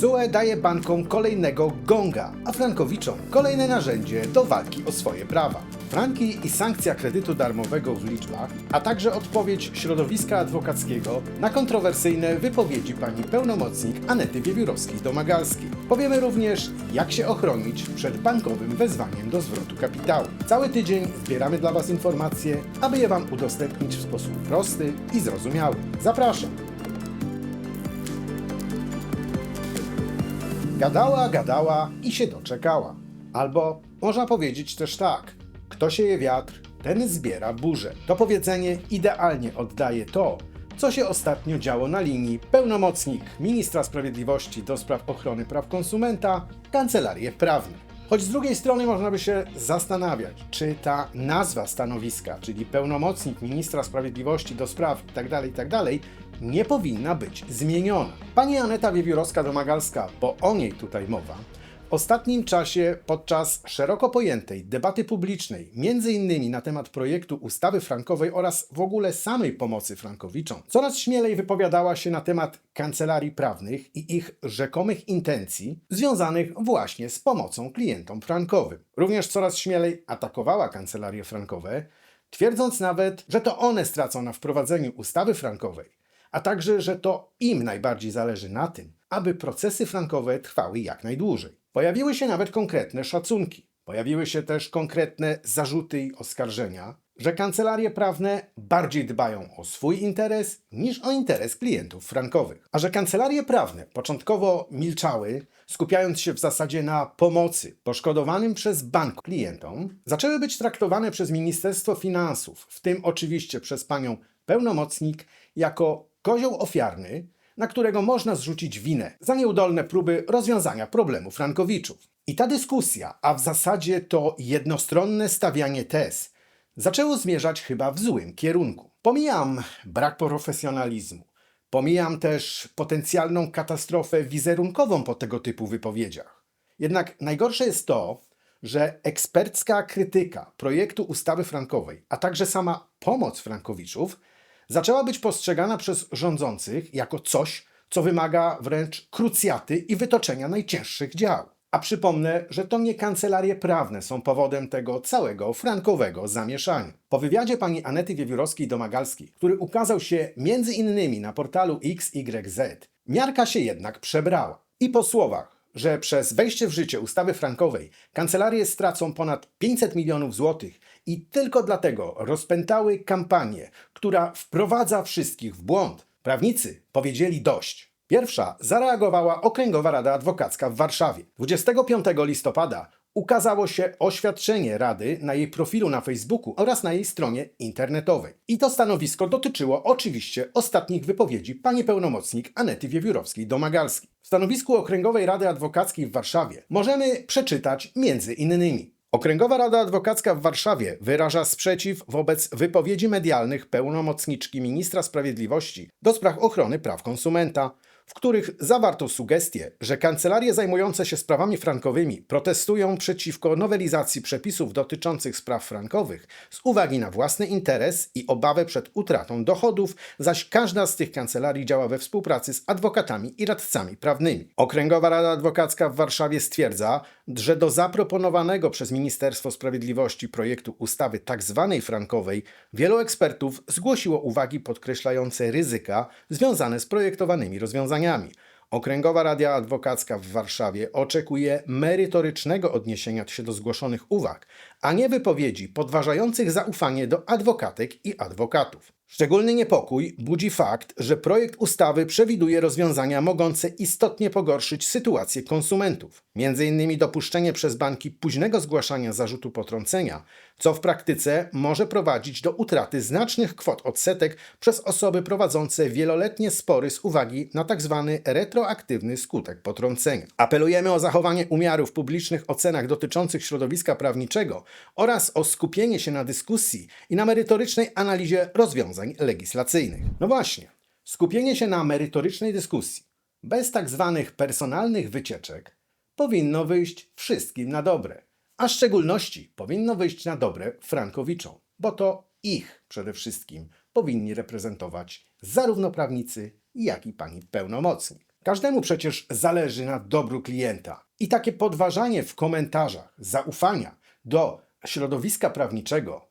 SUE daje bankom kolejnego gonga, a frankowiczom kolejne narzędzie do walki o swoje prawa. Franki i sankcja kredytu darmowego w liczbach, a także odpowiedź środowiska adwokackiego na kontrowersyjne wypowiedzi pani pełnomocnik Anety Wiewiórowskiej-Domagalskiej. Powiemy również, jak się ochronić przed bankowym wezwaniem do zwrotu kapitału. Cały tydzień zbieramy dla Was informacje, aby je Wam udostępnić w sposób prosty i zrozumiały. Zapraszam! Gadała, gadała i się doczekała. Albo można powiedzieć też tak: kto sieje wiatr, ten zbiera burzę. To powiedzenie idealnie oddaje to, co się ostatnio działo na linii pełnomocnik ministra sprawiedliwości do spraw ochrony praw konsumenta, kancelarie prawne. Choć z drugiej strony można by się zastanawiać, czy ta nazwa stanowiska, czyli pełnomocnik ministra sprawiedliwości do spraw itd., itd., nie powinna być zmieniona. Pani Aneta Wiewiórowska-Domagalska, bo o niej tutaj mowa, w ostatnim czasie podczas szeroko pojętej debaty publicznej, między innymi na temat projektu ustawy frankowej oraz w ogóle samej pomocy frankowiczom, coraz śmielej wypowiadała się na temat kancelarii prawnych i ich rzekomych intencji związanych właśnie z pomocą klientom frankowym. Również coraz śmielej atakowała kancelarie frankowe, twierdząc nawet, że to one stracą na wprowadzeniu ustawy frankowej, a także, że to im najbardziej zależy na tym, aby procesy frankowe trwały jak najdłużej. Pojawiły się nawet konkretne szacunki. Pojawiły się też konkretne zarzuty i oskarżenia, że kancelarie prawne bardziej dbają o swój interes niż o interes klientów frankowych. A że kancelarie prawne początkowo milczały, skupiając się w zasadzie na pomocy poszkodowanym przez bank klientom, zaczęły być traktowane przez Ministerstwo Finansów, w tym oczywiście przez panią pełnomocnik, jako kozioł ofiarny, na którego można zrzucić winę za nieudolne próby rozwiązania problemu frankowiczów. I ta dyskusja, a w zasadzie to jednostronne stawianie tez, zaczęło zmierzać chyba w złym kierunku. Pomijam brak profesjonalizmu, pomijam też potencjalną katastrofę wizerunkową po tego typu wypowiedziach. Jednak najgorsze jest to, że ekspercka krytyka projektu ustawy frankowej, a także sama pomoc frankowiczów zaczęła być postrzegana przez rządzących jako coś, co wymaga wręcz krucjaty i wytoczenia najcięższych dział. A przypomnę, że to nie kancelarie prawne są powodem tego całego frankowego zamieszania. Po wywiadzie pani Anety Wiewiórowskiej-Domagalskiej, który ukazał się między innymi na portalu XYZ, miarka się jednak przebrała. I po słowach że przez wejście w życie ustawy frankowej kancelarie stracą ponad 500 milionów złotych i tylko dlatego rozpętały kampanię, która wprowadza wszystkich w błąd. Prawnicy powiedzieli dość. Pierwsza zareagowała Okręgowa Rada Adwokacka w Warszawie. 25 listopada ukazało się oświadczenie Rady na jej profilu na Facebooku oraz na jej stronie internetowej. I to stanowisko dotyczyło oczywiście ostatnich wypowiedzi pani pełnomocnik Anety Wiewiórowskiej-Domagalskiej. W stanowisku Okręgowej Rady Adwokackiej w Warszawie możemy przeczytać między innymi Okręgowa Rada Adwokacka w Warszawie wyraża sprzeciw wobec wypowiedzi medialnych pełnomocniczki ministra sprawiedliwości do spraw ochrony praw konsumenta, w których zawarto sugestie, że kancelarie zajmujące się sprawami frankowymi protestują przeciwko nowelizacji przepisów dotyczących spraw frankowych z uwagi na własny interes i obawę przed utratą dochodów, zaś każda z tych kancelarii działa we współpracy z adwokatami i radcami prawnymi. Okręgowa Rada Adwokacka w Warszawie stwierdza, że do zaproponowanego przez Ministerstwo Sprawiedliwości projektu ustawy tzw. frankowej wielu ekspertów zgłosiło uwagi podkreślające ryzyka związane z projektowanymi rozwiązaniami. Okręgowa Radia Adwokacka w Warszawie oczekuje merytorycznego odniesienia się do zgłoszonych uwag, a nie wypowiedzi podważających zaufanie do adwokatek i adwokatów. Szczególny niepokój budzi fakt, że projekt ustawy przewiduje rozwiązania mogące istotnie pogorszyć sytuację konsumentów, m.in. dopuszczenie przez banki późnego zgłaszania zarzutu potrącenia, co w praktyce może prowadzić do utraty znacznych kwot odsetek przez osoby prowadzące wieloletnie spory z uwagi na tzw. retroaktywny skutek potrącenia. Apelujemy o zachowanie umiaru w publicznych ocenach dotyczących środowiska prawniczego oraz o skupienie się na dyskusji i na merytorycznej analizie rozwiązań legislacyjnych. No właśnie, skupienie się na merytorycznej dyskusji, bez tak zwanych personalnych wycieczek, powinno wyjść wszystkim na dobre. A w szczególności powinno wyjść na dobre Frankowiczom, bo to ich przede wszystkim powinni reprezentować zarówno prawnicy, jak i pani pełnomocnik. Każdemu przecież zależy na dobru klienta. I takie podważanie w komentarzach zaufania do środowiska prawniczego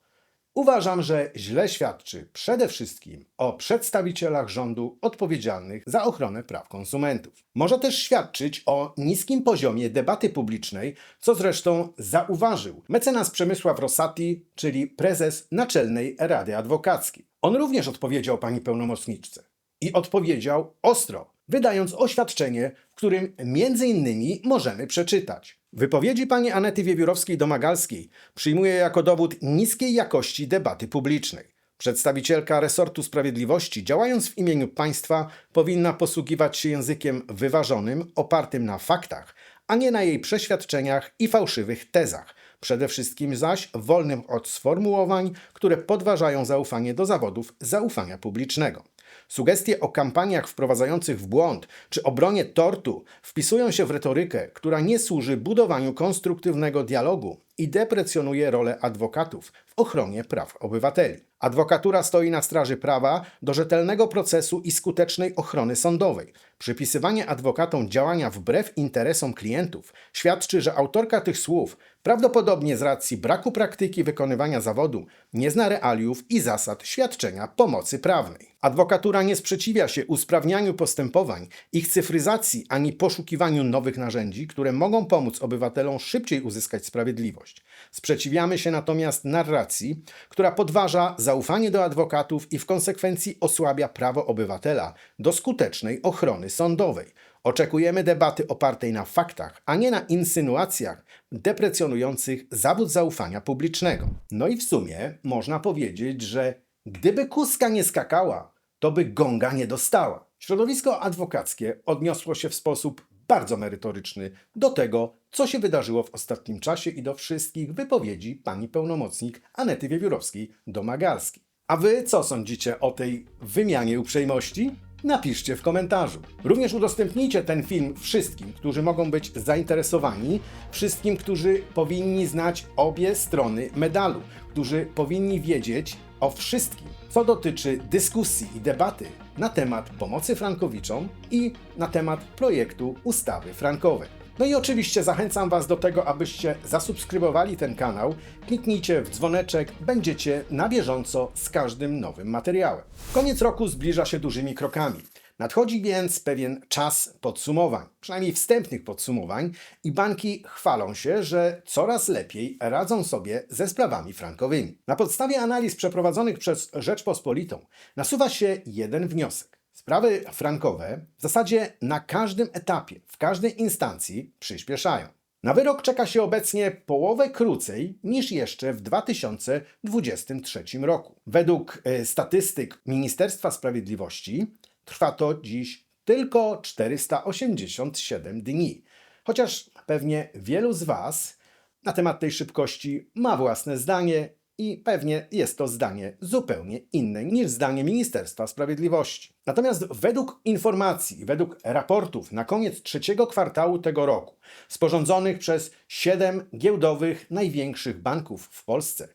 uważam, że źle świadczy przede wszystkim o przedstawicielach rządu odpowiedzialnych za ochronę praw konsumentów. Może też świadczyć o niskim poziomie debaty publicznej, co zresztą zauważył mecenas Przemysław Rosati, czyli prezes Naczelnej Rady Adwokackiej. On również odpowiedział pani pełnomocniczce i odpowiedział ostro, wydając oświadczenie, w którym między innymi możemy przeczytać. Wypowiedzi pani Anety Wiewiórowskiej-Domagalskiej przyjmuję jako dowód niskiej jakości debaty publicznej. Przedstawicielka resortu sprawiedliwości, działając w imieniu państwa, powinna posługiwać się językiem wyważonym, opartym na faktach, a nie na jej przeświadczeniach i fałszywych tezach. Przede wszystkim zaś wolnym od sformułowań, które podważają zaufanie do zawodów zaufania publicznego. Sugestie o kampaniach wprowadzających w błąd czy obronie tortu wpisują się w retorykę, która nie służy budowaniu konstruktywnego dialogu i deprecjonuje rolę adwokatów w ochronie praw obywateli. Adwokatura stoi na straży prawa do rzetelnego procesu i skutecznej ochrony sądowej. Przypisywanie adwokatom działania wbrew interesom klientów świadczy, że autorka tych słów prawdopodobnie z racji braku praktyki wykonywania zawodu nie zna realiów i zasad świadczenia pomocy prawnej. Adwokatura nie sprzeciwia się usprawnianiu postępowań, ich cyfryzacji ani poszukiwaniu nowych narzędzi, które mogą pomóc obywatelom szybciej uzyskać sprawiedliwość. Sprzeciwiamy się natomiast narracji, która podważa zaufanie do adwokatów i w konsekwencji osłabia prawo obywatela do skutecznej ochrony sądowej. Oczekujemy debaty opartej na faktach, a nie na insynuacjach deprecjonujących zawód zaufania publicznego. No i w sumie można powiedzieć, że gdyby kuska nie skakała, to by gonga nie dostała. Środowisko adwokackie odniosło się w sposób bardzo merytoryczny do tego, co się wydarzyło w ostatnim czasie i do wszystkich wypowiedzi pani pełnomocnik Anety Wiewiórowskiej-Domagalskiej. A wy co sądzicie o tej wymianie uprzejmości? Napiszcie w komentarzu. Również udostępnijcie ten film wszystkim, którzy mogą być zainteresowani, wszystkim, którzy powinni znać obie strony medalu, którzy powinni wiedzieć o wszystkim, co dotyczy dyskusji i debaty na temat pomocy frankowiczom i na temat projektu ustawy frankowej. No i oczywiście zachęcam Was do tego, abyście zasubskrybowali ten kanał, kliknijcie w dzwoneczek, będziecie na bieżąco z każdym nowym materiałem. Koniec roku zbliża się dużymi krokami. Nadchodzi więc pewien czas podsumowań, przynajmniej wstępnych podsumowań, i banki chwalą się, że coraz lepiej radzą sobie ze sprawami frankowymi. Na podstawie analiz przeprowadzonych przez Rzeczpospolitą nasuwa się jeden wniosek. Sprawy frankowe w zasadzie na każdym etapie, w każdej instancji przyspieszają. Na wyrok czeka się obecnie połowę krócej niż jeszcze w 2023 roku. Według e, statystyk Ministerstwa Sprawiedliwości trwa to dziś tylko 487 dni. Chociaż pewnie wielu z Was na temat tej szybkości ma własne zdanie i pewnie jest to zdanie zupełnie inne niż zdanie Ministerstwa Sprawiedliwości. Natomiast według informacji, według raportów na koniec trzeciego kwartału tego roku, sporządzonych przez siedem giełdowych największych banków w Polsce,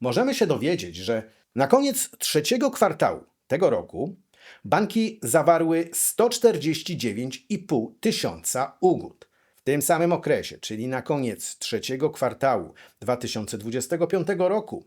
możemy się dowiedzieć, że na koniec trzeciego kwartału tego roku banki zawarły 149,5 tysiąca ugód. Tym samym okresie, czyli na koniec trzeciego kwartału 2025 roku,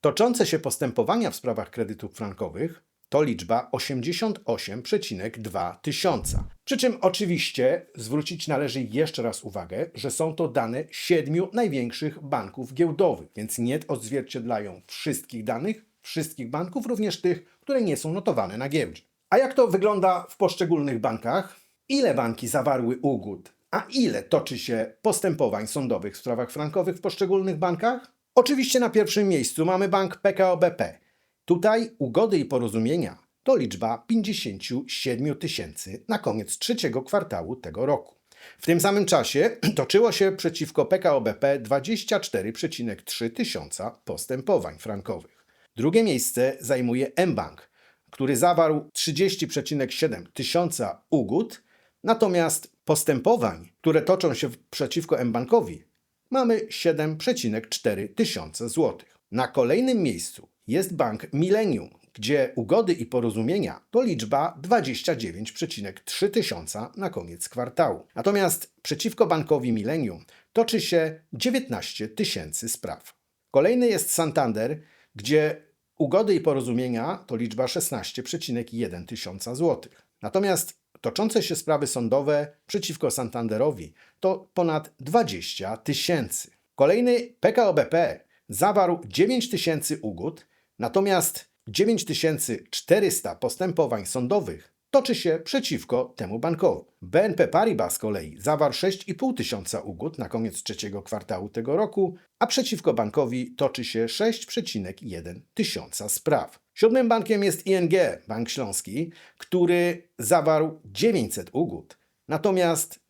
toczące się postępowania w sprawach kredytów frankowych to liczba 88,2 tysiąca. Przy czym oczywiście zwrócić należy jeszcze raz uwagę, że są to dane siedmiu największych banków giełdowych, więc nie odzwierciedlają wszystkich danych, wszystkich banków, również tych, które nie są notowane na giełdzie. A jak to wygląda w poszczególnych bankach? Ile banki zawarły ugód, a ile toczy się postępowań sądowych w sprawach frankowych w poszczególnych bankach? Oczywiście na pierwszym miejscu mamy bank PKO BP. Tutaj ugody i porozumienia to liczba 57 tysięcy na koniec trzeciego kwartału tego roku. W tym samym czasie toczyło się przeciwko PKO BP 24,3 tysiąca postępowań frankowych. Drugie miejsce zajmuje mBank, który zawarł 30,7 tysiąca ugód, natomiast postępowań, które toczą się przeciwko mBankowi, mamy 7,4 tysiące złotych. Na kolejnym miejscu jest bank Millennium, gdzie ugody i porozumienia to liczba 29,3 tysiąca na koniec kwartału. Natomiast przeciwko bankowi Millennium toczy się 19 tysięcy spraw. Kolejny jest Santander, gdzie ugody i porozumienia to liczba 16,1 tysiąca złotych. Natomiast toczące się sprawy sądowe przeciwko Santanderowi to ponad 20 tysięcy. Kolejny PKO BP zawarł 9 tysięcy ugód, natomiast 9400 postępowań sądowych toczy się przeciwko temu bankowi. BNP Paribas z kolei zawarł 6,5 tysiąca ugód na koniec trzeciego kwartału tego roku, a przeciwko bankowi toczy się 6,1 tysiąca spraw. Siódmym bankiem jest ING, Bank Śląski, który zawarł 900 ugód, natomiast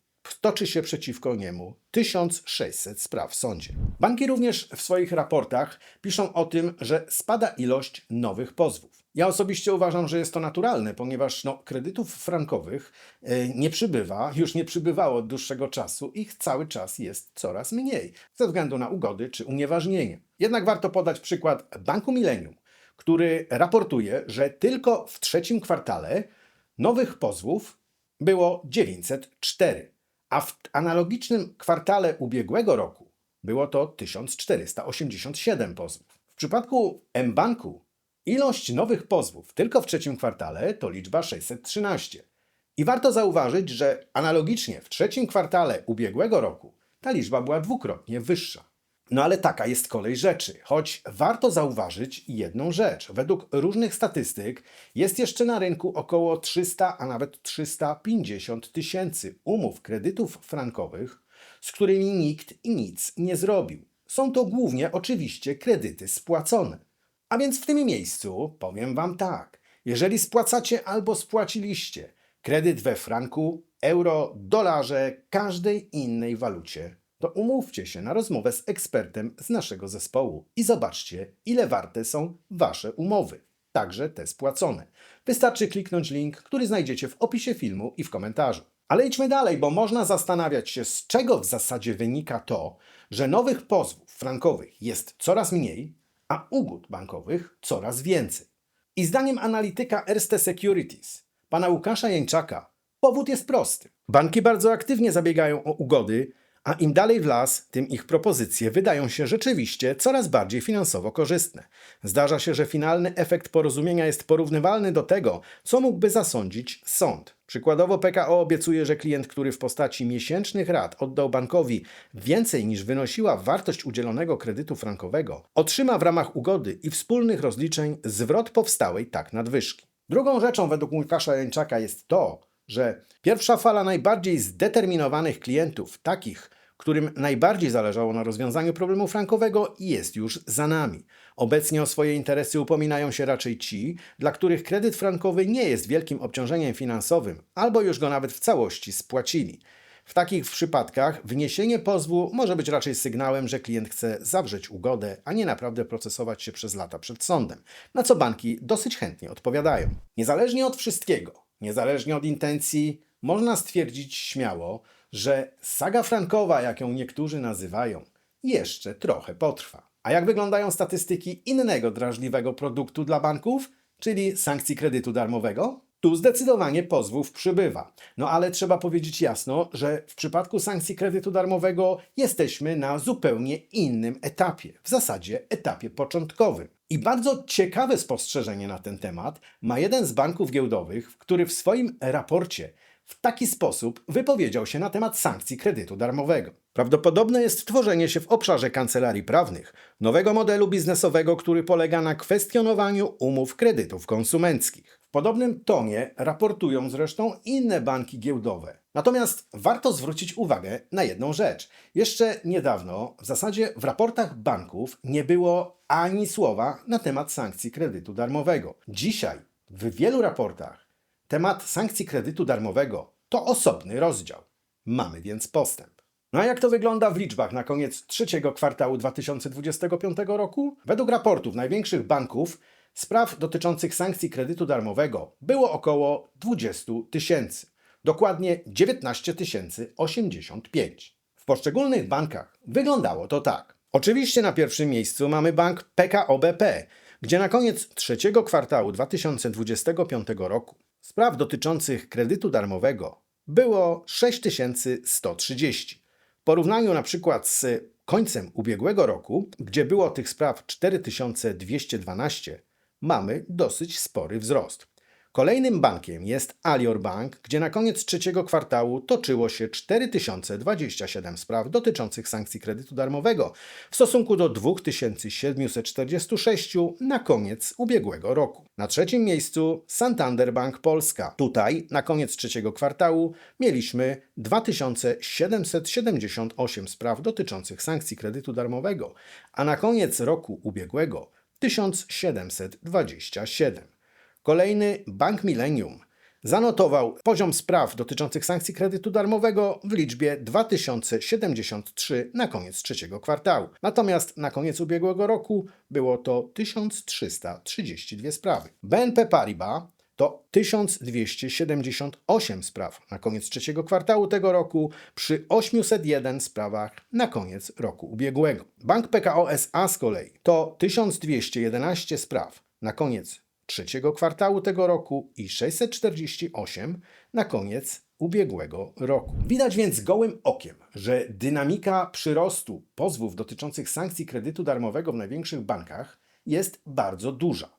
toczy się przeciwko niemu 1600 spraw w sądzie. Banki również w swoich raportach piszą o tym, że spada ilość nowych pozwów. Ja osobiście uważam, że jest to naturalne, ponieważ no, kredytów frankowych e, nie przybywa, już nie przybywało od dłuższego czasu, ich cały czas jest coraz mniej, ze względu na ugody czy unieważnienie. Jednak warto podać przykład Banku Millennium, który raportuje, że tylko w trzecim kwartale nowych pozwów było 904 a w analogicznym kwartale ubiegłego roku było to 1487 pozwów. W przypadku mBanku ilość nowych pozwów tylko w trzecim kwartale to liczba 613. I warto zauważyć, że analogicznie w trzecim kwartale ubiegłego roku ta liczba była dwukrotnie wyższa. No ale taka jest kolej rzeczy, choć warto zauważyć jedną rzecz. Według różnych statystyk jest jeszcze na rynku około 300, a nawet 350 tysięcy umów kredytów frankowych, z którymi nikt i nic nie zrobił. Są to głównie oczywiście kredyty spłacone. A więc w tym miejscu powiem Wam tak. Jeżeli spłacacie albo spłaciliście kredyt we franku, euro, dolarze, każdej innej walucie, to umówcie się na rozmowę z ekspertem z naszego zespołu i zobaczcie, ile warte są Wasze umowy, także te spłacone. Wystarczy kliknąć link, który znajdziecie w opisie filmu i w komentarzu. Ale idźmy dalej, bo można zastanawiać się, z czego w zasadzie wynika to, że nowych pozwów frankowych jest coraz mniej, a ugód bankowych coraz więcej. I zdaniem analityka Erste Securities, pana Łukasza Jańczaka, powód jest prosty. Banki bardzo aktywnie zabiegają o ugody, a im dalej w las, tym ich propozycje wydają się rzeczywiście coraz bardziej finansowo korzystne. Zdarza się, że finalny efekt porozumienia jest porównywalny do tego, co mógłby zasądzić sąd. Przykładowo PKO obiecuje, że klient, który w postaci miesięcznych rat oddał bankowi więcej niż wynosiła wartość udzielonego kredytu frankowego, otrzyma w ramach ugody i wspólnych rozliczeń zwrot powstałej tak nadwyżki. Drugą rzeczą według Łukasza Jańczaka jest to, że pierwsza fala najbardziej zdeterminowanych klientów, takich, którym najbardziej zależało na rozwiązaniu problemu frankowego, jest już za nami. Obecnie o swoje interesy upominają się raczej ci, dla których kredyt frankowy nie jest wielkim obciążeniem finansowym, albo już go nawet w całości spłacili. W takich przypadkach wniesienie pozwu może być raczej sygnałem, że klient chce zawrzeć ugodę, a nie naprawdę procesować się przez lata przed sądem, na co banki dosyć chętnie odpowiadają. Niezależnie od wszystkiego, niezależnie od intencji, można stwierdzić śmiało, że saga frankowa, jak ją niektórzy nazywają, jeszcze trochę potrwa. A jak wyglądają statystyki innego drażliwego produktu dla banków, czyli sankcji kredytu darmowego? Tu zdecydowanie pozwów przybywa. No ale trzeba powiedzieć jasno, że w przypadku sankcji kredytu darmowego jesteśmy na zupełnie innym etapie, w zasadzie etapie początkowym. I bardzo ciekawe spostrzeżenie na ten temat ma jeden z banków giełdowych, który w swoim raporcie w taki sposób wypowiedział się na temat sankcji kredytu darmowego. Prawdopodobne jest tworzenie się w obszarze kancelarii prawnych nowego modelu biznesowego, który polega na kwestionowaniu umów kredytów konsumenckich. W podobnym tonie raportują zresztą inne banki giełdowe. Natomiast warto zwrócić uwagę na jedną rzecz. Jeszcze niedawno, w zasadzie w raportach banków nie było ani słowa na temat sankcji kredytu darmowego. Dzisiaj w wielu raportach temat sankcji kredytu darmowego to osobny rozdział. Mamy więc postęp. No a jak to wygląda w liczbach na koniec trzeciego kwartału 2025 roku? Według raportów największych banków spraw dotyczących sankcji kredytu darmowego było około 20 tysięcy. Dokładnie 19 085. W poszczególnych bankach wyglądało to tak. Oczywiście na pierwszym miejscu mamy bank PKO BP, gdzie na koniec trzeciego kwartału 2025 roku spraw dotyczących kredytu darmowego było 6130. W porównaniu na przykład z końcem ubiegłego roku, gdzie było tych spraw 4212, mamy dosyć spory wzrost. Kolejnym bankiem jest Alior Bank, gdzie na koniec trzeciego kwartału toczyło się 4027 spraw dotyczących sankcji kredytu darmowego w stosunku do 2746 na koniec ubiegłego roku. Na trzecim miejscu Santander Bank Polska. Tutaj na koniec trzeciego kwartału mieliśmy 2778 spraw dotyczących sankcji kredytu darmowego, a na koniec roku ubiegłego 1727. Kolejny Bank Millennium zanotował poziom spraw dotyczących sankcji kredytu darmowego w liczbie 2073 na koniec trzeciego kwartału. Natomiast na koniec ubiegłego roku było to 1332 sprawy. BNP Paribas to 1278 spraw na koniec trzeciego kwartału tego roku przy 801 sprawach na koniec roku ubiegłego. Bank PKO SA z kolei to 1211 spraw na koniec trzeciego kwartału tego roku i 648 na koniec ubiegłego roku. Widać więc gołym okiem, że dynamika przyrostu pozwów dotyczących sankcji kredytu darmowego w największych bankach jest bardzo duża.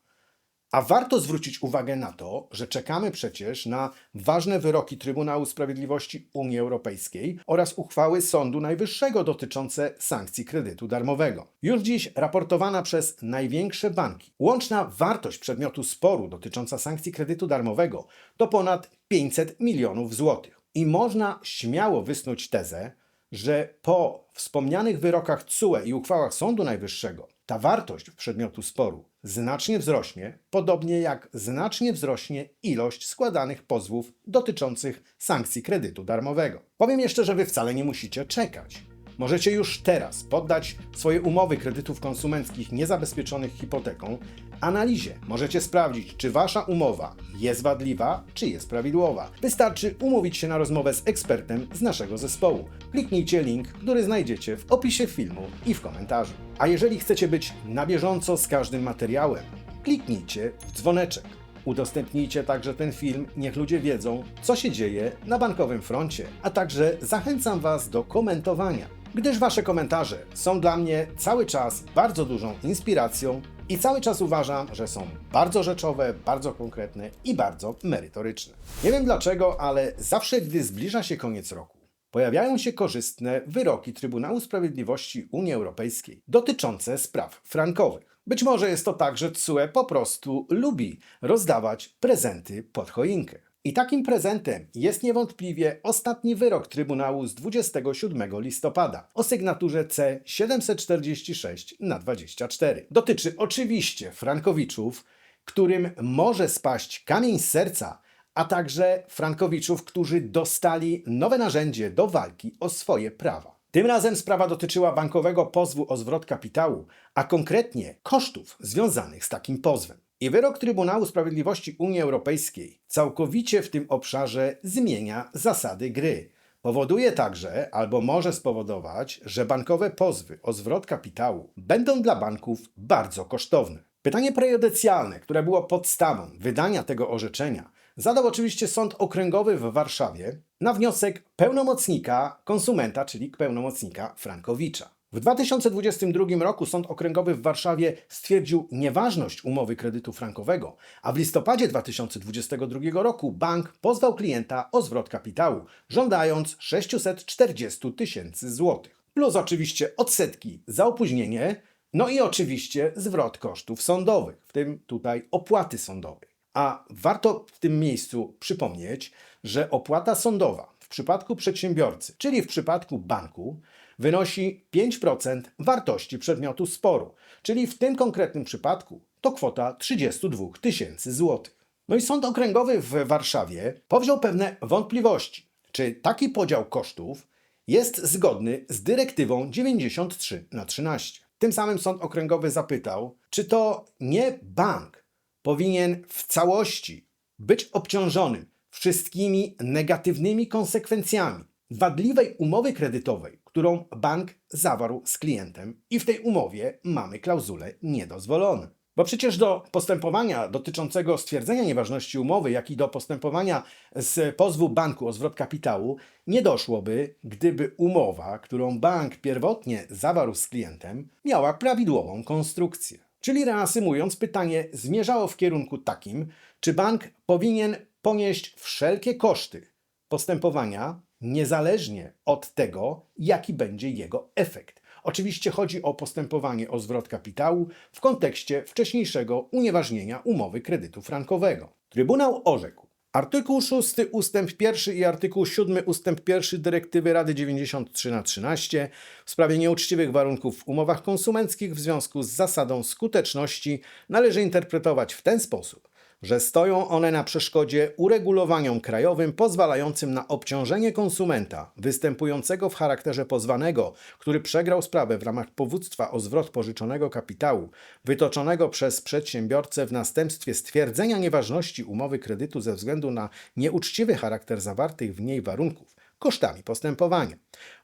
A warto zwrócić uwagę na to, że czekamy przecież na ważne wyroki Trybunału Sprawiedliwości Unii Europejskiej oraz uchwały Sądu Najwyższego dotyczące sankcji kredytu darmowego. Już dziś raportowana przez największe banki łączna wartość przedmiotu sporu dotycząca sankcji kredytu darmowego to ponad 500 milionów złotych. I można śmiało wysnuć tezę, że po wspomnianych wyrokach CUE i uchwałach Sądu Najwyższego ta wartość przedmiotu sporu znacznie wzrośnie, podobnie jak znacznie wzrośnie ilość składanych pozwów dotyczących sankcji kredytu darmowego. Powiem jeszcze, że Wy wcale nie musicie czekać. Możecie już teraz poddać swoje umowy kredytów konsumenckich niezabezpieczonych hipoteką analizie. Możecie sprawdzić, czy Wasza umowa jest wadliwa, czy jest prawidłowa. Wystarczy umówić się na rozmowę z ekspertem z naszego zespołu. Kliknijcie link, który znajdziecie w opisie filmu i w komentarzu. A jeżeli chcecie być na bieżąco z każdym materiałem, kliknijcie w dzwoneczek. Udostępnijcie także ten film, niech ludzie wiedzą, co się dzieje na bankowym froncie, a także zachęcam Was do komentowania, gdyż Wasze komentarze są dla mnie cały czas bardzo dużą inspiracją i cały czas uważam, że są bardzo rzeczowe, bardzo konkretne i bardzo merytoryczne. Nie wiem dlaczego, ale zawsze gdy zbliża się koniec roku, pojawiają się korzystne wyroki Trybunału Sprawiedliwości Unii Europejskiej dotyczące spraw frankowych. Być może jest to tak, że TSUE po prostu lubi rozdawać prezenty pod choinkę. I takim prezentem jest niewątpliwie ostatni wyrok Trybunału z 27 listopada o sygnaturze C746 na 24. Dotyczy oczywiście frankowiczów, którym może spaść kamień z serca, a także frankowiczów, którzy dostali nowe narzędzie do walki o swoje prawa. Tym razem sprawa dotyczyła bankowego pozwu o zwrot kapitału, a konkretnie kosztów związanych z takim pozwem. I wyrok Trybunału Sprawiedliwości Unii Europejskiej całkowicie w tym obszarze zmienia zasady gry. Powoduje także, albo może spowodować, że bankowe pozwy o zwrot kapitału będą dla banków bardzo kosztowne. Pytanie prejudycjalne, które było podstawą wydania tego orzeczenia, zadał oczywiście Sąd Okręgowy w Warszawie na wniosek pełnomocnika konsumenta, czyli pełnomocnika Frankowicza. W 2022 roku Sąd Okręgowy w Warszawie stwierdził nieważność umowy kredytu frankowego, a w listopadzie 2022 roku bank pozwał klienta o zwrot kapitału, żądając 640 tysięcy złotych. Plus oczywiście odsetki za opóźnienie, no i oczywiście zwrot kosztów sądowych, w tym tutaj opłaty sądowej. A warto w tym miejscu przypomnieć, że opłata sądowa w przypadku przedsiębiorcy, czyli w przypadku banku, wynosi 5% wartości przedmiotu sporu, czyli w tym konkretnym przypadku to kwota 32 tysięcy złotych. No i Sąd Okręgowy w Warszawie powziął pewne wątpliwości, czy taki podział kosztów jest zgodny z dyrektywą 93 na 13. Tym samym Sąd Okręgowy zapytał, czy to nie bank powinien w całości być obciążony wszystkimi negatywnymi konsekwencjami wadliwej umowy kredytowej, którą bank zawarł z klientem i w tej umowie mamy klauzulę niedozwolone. Bo przecież do postępowania dotyczącego stwierdzenia nieważności umowy, jak i do postępowania z pozwu banku o zwrot kapitału nie doszłoby, gdyby umowa, którą bank pierwotnie zawarł z klientem, miała prawidłową konstrukcję. Czyli reasumując, pytanie zmierzało w kierunku takim, czy bank powinien ponieść wszelkie koszty postępowania, niezależnie od tego, jaki będzie jego efekt. Oczywiście chodzi o postępowanie o zwrot kapitału w kontekście wcześniejszego unieważnienia umowy kredytu frankowego. Trybunał orzekł. Artykuł 6 ustęp 1 i artykuł 7 ustęp 1 dyrektywy Rady 93 na 13 w sprawie nieuczciwych warunków w umowach konsumenckich w związku z zasadą skuteczności należy interpretować w ten sposób, że stoją one na przeszkodzie uregulowaniom krajowym pozwalającym na obciążenie konsumenta występującego w charakterze pozwanego, który przegrał sprawę w ramach powództwa o zwrot pożyczonego kapitału wytoczonego przez przedsiębiorcę w następstwie stwierdzenia nieważności umowy kredytu ze względu na nieuczciwy charakter zawartych w niej warunków kosztami postępowania,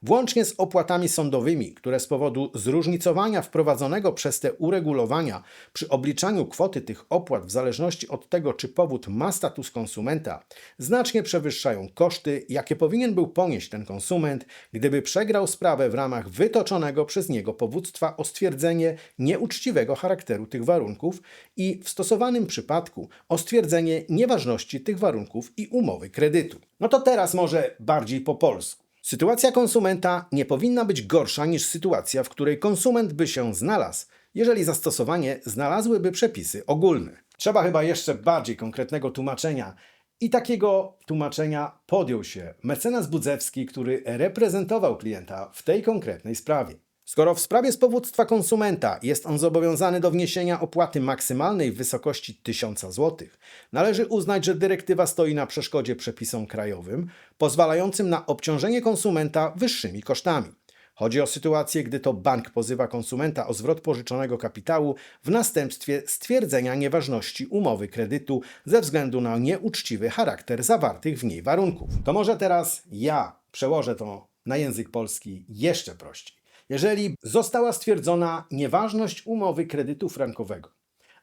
włącznie z opłatami sądowymi, które z powodu zróżnicowania wprowadzonego przez te uregulowania przy obliczaniu kwoty tych opłat w zależności od tego, czy powód ma status konsumenta, znacznie przewyższają koszty, jakie powinien był ponieść ten konsument, gdyby przegrał sprawę w ramach wytoczonego przez niego powództwa o stwierdzenie nieuczciwego charakteru tych warunków i w stosowanym przypadku o stwierdzenie nieważności tych warunków i umowy kredytu. No to teraz może bardziej po polsku. Sytuacja konsumenta nie powinna być gorsza niż sytuacja, w której konsument by się znalazł, jeżeli zastosowanie znalazłyby przepisy ogólne. Trzeba chyba jeszcze bardziej konkretnego tłumaczenia. I takiego tłumaczenia podjął się mecenas Budzewski, który reprezentował klienta w tej konkretnej sprawie. Skoro w sprawie z konsumenta jest on zobowiązany do wniesienia opłaty maksymalnej w wysokości 1000 zł, należy uznać, że dyrektywa stoi na przeszkodzie przepisom krajowym, pozwalającym na obciążenie konsumenta wyższymi kosztami. Chodzi o sytuację, gdy to bank pozywa konsumenta o zwrot pożyczonego kapitału w następstwie stwierdzenia nieważności umowy kredytu ze względu na nieuczciwy charakter zawartych w niej warunków. To może teraz ja przełożę to na język polski jeszcze prościej. Jeżeli została stwierdzona nieważność umowy kredytu frankowego,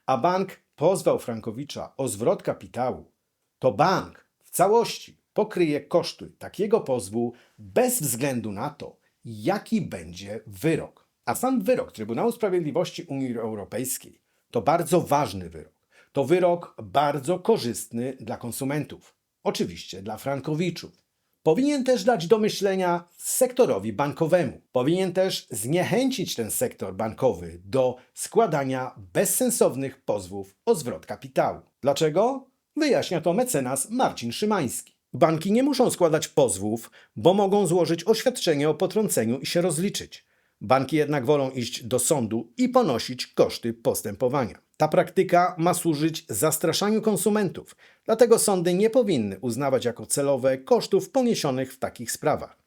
a bank pozwał Frankowicza o zwrot kapitału, to bank w całości pokryje koszty takiego pozwu bez względu na to, jaki będzie wyrok. A sam wyrok Trybunału Sprawiedliwości Unii Europejskiej to bardzo ważny wyrok. To wyrok bardzo korzystny dla konsumentów, oczywiście dla Frankowiczów. Powinien też dać do myślenia sektorowi bankowemu. Powinien też zniechęcić ten sektor bankowy do składania bezsensownych pozwów o zwrot kapitału. Dlaczego? Wyjaśnia to mecenas Marcin Szymański. Banki nie muszą składać pozwów, bo mogą złożyć oświadczenie o potrąceniu i się rozliczyć. Banki jednak wolą iść do sądu i ponosić koszty postępowania. Ta praktyka ma służyć zastraszaniu konsumentów, dlatego sądy nie powinny uznawać jako celowe kosztów poniesionych w takich sprawach.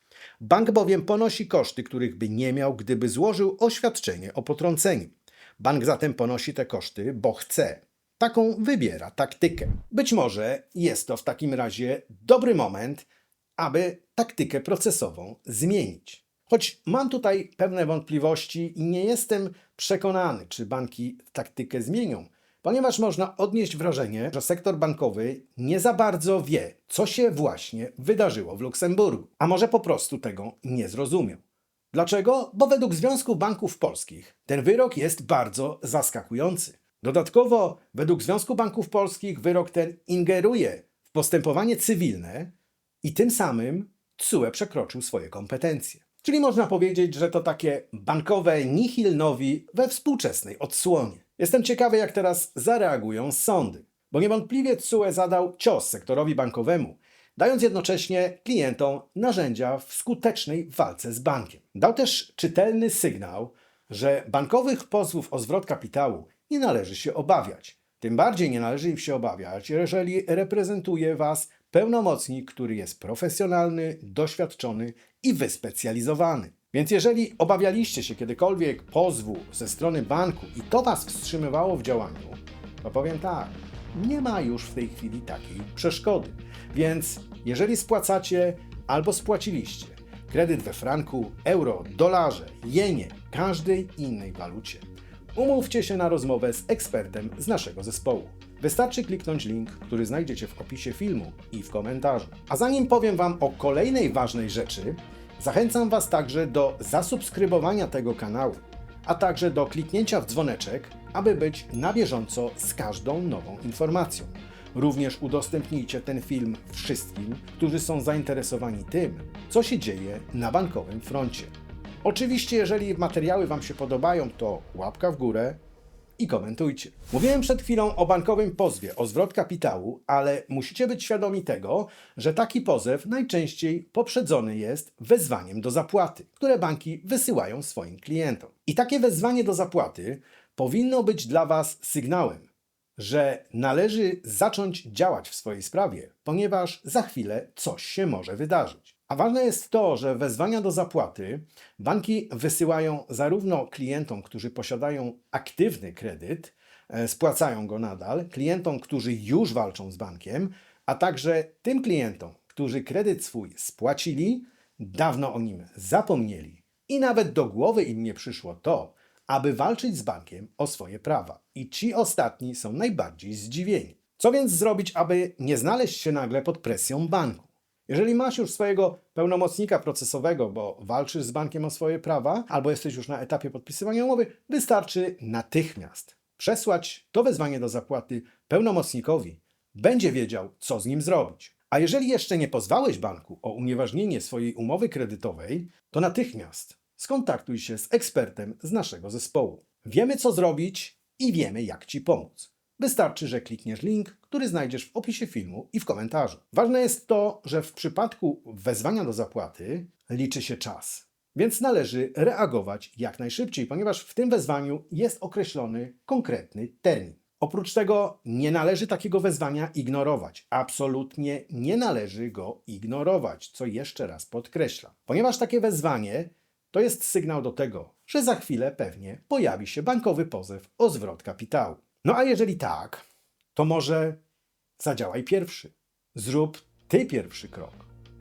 Bank bowiem ponosi koszty, których by nie miał, gdyby złożył oświadczenie o potrąceniu. Bank zatem ponosi te koszty, bo chce. Taką wybiera taktykę. Być może jest to w takim razie dobry moment, aby taktykę procesową zmienić. Choć mam tutaj pewne wątpliwości i nie jestem przekonany, czy banki taktykę zmienią, ponieważ można odnieść wrażenie, że sektor bankowy nie za bardzo wie, co się właśnie wydarzyło w Luksemburgu, a może po prostu tego nie zrozumiał. Dlaczego? Bo według Związku Banków Polskich ten wyrok jest bardzo zaskakujący. Dodatkowo, według Związku Banków Polskich wyrok ten ingeruje w postępowanie cywilne i tym samym TSUE przekroczył swoje kompetencje. Czyli można powiedzieć, że to takie bankowe nihil we współczesnej odsłonie. Jestem ciekawy, jak teraz zareagują sądy, bo niewątpliwie TSUE zadał cios sektorowi bankowemu, dając jednocześnie klientom narzędzia w skutecznej walce z bankiem. Dał też czytelny sygnał, że bankowych pozwów o zwrot kapitału nie należy się obawiać. Tym bardziej nie należy im się obawiać, jeżeli reprezentuje Was pełnomocnik, który jest profesjonalny, doświadczony i wyspecjalizowany. Więc jeżeli obawialiście się kiedykolwiek pozwu ze strony banku i to Was wstrzymywało w działaniu, to powiem tak, nie ma już w tej chwili takiej przeszkody. Więc jeżeli spłacacie albo spłaciliście kredyt we franku, euro, dolarze, jenie, każdej innej walucie, umówcie się na rozmowę z ekspertem z naszego zespołu. Wystarczy kliknąć link, który znajdziecie w opisie filmu i w komentarzu. A zanim powiem Wam o kolejnej ważnej rzeczy, zachęcam Was także do zasubskrybowania tego kanału, a także do kliknięcia w dzwoneczek, aby być na bieżąco z każdą nową informacją. Również udostępnijcie ten film wszystkim, którzy są zainteresowani tym, co się dzieje na bankowym froncie. Oczywiście, jeżeli materiały Wam się podobają, to łapka w górę i komentujcie. Mówiłem przed chwilą o bankowym pozwie o zwrot kapitału, ale musicie być świadomi tego, że taki pozew najczęściej poprzedzony jest wezwaniem do zapłaty, które banki wysyłają swoim klientom. I takie wezwanie do zapłaty powinno być dla Was sygnałem, że należy zacząć działać w swojej sprawie, ponieważ za chwilę coś się może wydarzyć. A ważne jest to, że wezwania do zapłaty banki wysyłają zarówno klientom, którzy posiadają aktywny kredyt, e, spłacają go nadal, klientom, którzy już walczą z bankiem, a także tym klientom, którzy kredyt swój spłacili, dawno o nim zapomnieli i nawet do głowy im nie przyszło to, aby walczyć z bankiem o swoje prawa. I ci ostatni są najbardziej zdziwieni. Co więc zrobić, aby nie znaleźć się nagle pod presją banku? Jeżeli masz już swojego pełnomocnika procesowego, bo walczysz z bankiem o swoje prawa, albo jesteś już na etapie podpisywania umowy, wystarczy natychmiast przesłać to wezwanie do zapłaty pełnomocnikowi. Będzie wiedział, co z nim zrobić. A jeżeli jeszcze nie pozwałeś banku o unieważnienie swojej umowy kredytowej, to natychmiast skontaktuj się z ekspertem z naszego zespołu. Wiemy, co zrobić i wiemy, jak Ci pomóc. Wystarczy, że klikniesz link, który znajdziesz w opisie filmu i w komentarzu. Ważne jest to, że w przypadku wezwania do zapłaty liczy się czas, więc należy reagować jak najszybciej, ponieważ w tym wezwaniu jest określony konkretny termin. Oprócz tego nie należy takiego wezwania ignorować. Absolutnie nie należy go ignorować, co jeszcze raz podkreślam. Ponieważ takie wezwanie to jest sygnał do tego, że za chwilę pewnie pojawi się bankowy pozew o zwrot kapitału. No a jeżeli tak, to może zadziałaj pierwszy. Zrób ty pierwszy krok.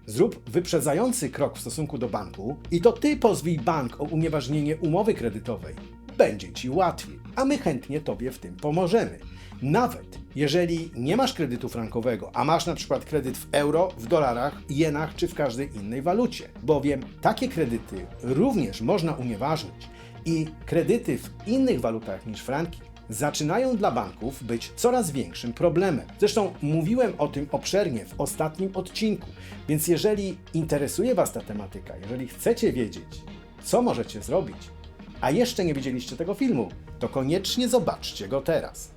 Zrób wyprzedzający krok w stosunku do banku i to ty pozwij bank o unieważnienie umowy kredytowej. Będzie ci łatwiej, a my chętnie tobie w tym pomożemy. Nawet jeżeli nie masz kredytu frankowego, a masz na przykład kredyt w euro, w dolarach, jenach czy w każdej innej walucie, bowiem takie kredyty również można unieważnić i kredyty w innych walutach niż franki zaczynają dla banków być coraz większym problemem. Zresztą mówiłem o tym obszernie w ostatnim odcinku, więc jeżeli interesuje Was ta tematyka, jeżeli chcecie wiedzieć, co możecie zrobić, a jeszcze nie widzieliście tego filmu, to koniecznie zobaczcie go teraz.